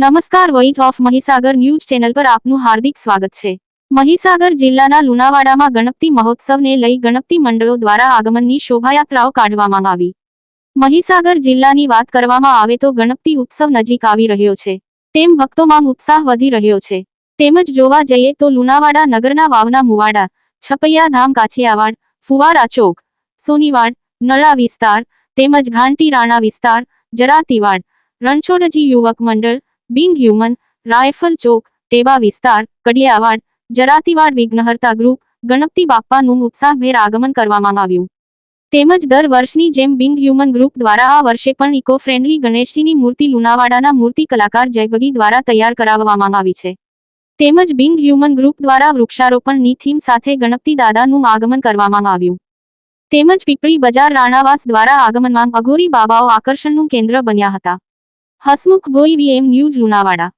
નમસ્કાર voice of Mahisagar news channel પર આપનું હાર્દિક સ્વાગત છે. મહીસાગર જિલ્લાના લુણાવાડામાં ગણપતિ મહોત્સવને લઈ ગણપતિ મંડળો દ્વારા આગમનની શોભાયાત્રાઓ કાઢવામાં આવી. મહીસાગર જિલ્લાની વાત કરવામાં આવે તો ગણપતિ ઉત્સવ નજીક આવી રહ્યો છે. તેમ ભક્તોમાં ઉત્સાહ વધી રહ્યો છે. તેમજ જોવા જઈએ તો લુણાવાડા નગરના વાવના મુવાડા, છપૈયા ધામ કાછિયાવાડ ફુવારા ચોક, સોનીવાડ, નળા વિસ્તાર, તેમજ ઘાંટી રાણા વિસ્તાર, જરાતીવાડ, રણછોડજી યુવક મંડળ બિંગ હ્યુમન રાયફલ ચોક ટેબા વિસ્તાર, કડિયાવાડ, જરાતીવાડ વિઘ્નહર્તા ગ્રુપ ગણપતિ બાપ્પાનું ઉત્સાહભેર આગમન કરવામાં આવ્યું. તેમજ દર વર્ષની જેમ બિંગ હ્યુમન ગ્રુપ દ્વારા આ વર્ષે પણ ઇકો ફ્રેન્ડલી ગણેશજીની મૂર્તિ લુણાવાડાના મૂર્તિ કલાકાર જયબગી દ્વારા તૈયાર કરાવવામાં આવી છે. તેમજ બિંગ હ્યુમન ગ્રુપ દ્વારા વૃક્ષારોપણની થીમ સાથે ગણપતિ દાદાનું આગમન કરવામાં આવ્યું. તેમજ પીપળી બજાર રાણાવાસ દ્વારા આગમનમાં અઘોરી બાબાઓ આકર્ષણનું કેન્દ્ર બન્યા હતા. Hasmukh Bhoi VM news Lunawada.